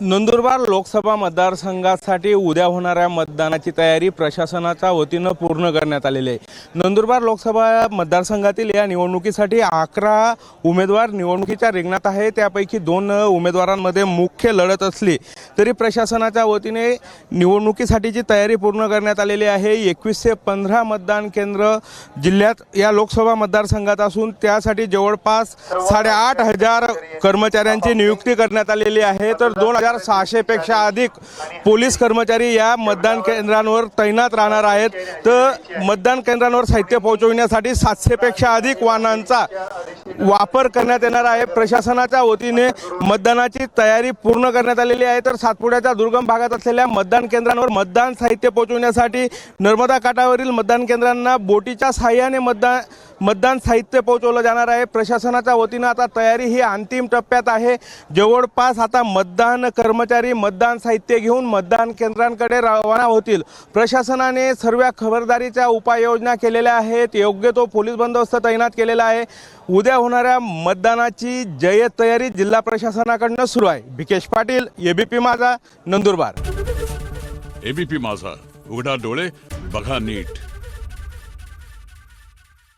नंदुरबार लोकसभा मतदारसंघासाठी उद्या होणाऱ्या मतदानाची तयारी प्रशासनाच्या वतीनं पूर्ण करण्यात आलेली आहे. नंदुरबार लोकसभा मतदारसंघातील या निवडणुकीसाठी अकरा उमेदवार निवडणुकीच्या रिंगणात आहे त्यापैकी दोन उमेदवारांमध्ये मुख्य लढत असली तरी प्रशासनाच्या वतीने निवडणुकीसाठीची तयारी पूर्ण करण्यात आलेली आहे. एकवीस ते पंधरा मतदान केंद्र जिल्ह्यात या लोकसभा मतदारसंघात असून त्यासाठी जवळपास साडेआठ हजार कर्मचाऱ्यांची नियुक्ती करण्यात आलेली आहे. तर दोन हजार सहाशे पेक्षा अधिक पोलीस कर्मचारी या मतदान केंद्रांवर तैनात राहणार आहेत. तर मतदान केंद्रांवर साहित्य पोहोचविण्यासाठी सातशे पेक्षा अधिक वाहनांचा वापर करण्यात येणार आहे. प्रशासनाच्या वतीने मतदानाची तयारी पूर्ण करण्यात आलेली आहे. तर सातपुड्याच्या दुर्गम भागात असलेल्या मतदान केंद्रांवर मतदान साहित्य पोहोचवण्यासाठी नर्मदा काठावरील मतदान केंद्रांना बोटीच्या साहाय्याने मतदान मतदान साहित्य पोहोचवलं जाणार आहे. प्रशासनाच्या वतीनं आता तयारी ही अंतिम टप्प्यात आहे. जवळपास आता मतदान कर्मचारी मतदान साहित्य घेऊन मतदान केंद्रांकडे रवाना होतील. प्रशासनाने सर्व खबरदारीच्या उपाययोजना केलेल्या आहेत. योग्य तो पोलीस बंदोबस्त तैनात केलेला आहे. उद्या होणाऱ्या मतदानाची जय्यत तयारी जिल्हा प्रशासनाकडनं सुरू आहे. भिकेश पाटील एबीपी माझा नंदुरबार. एबीपी माझा. उघडा डोळे बघा नीट.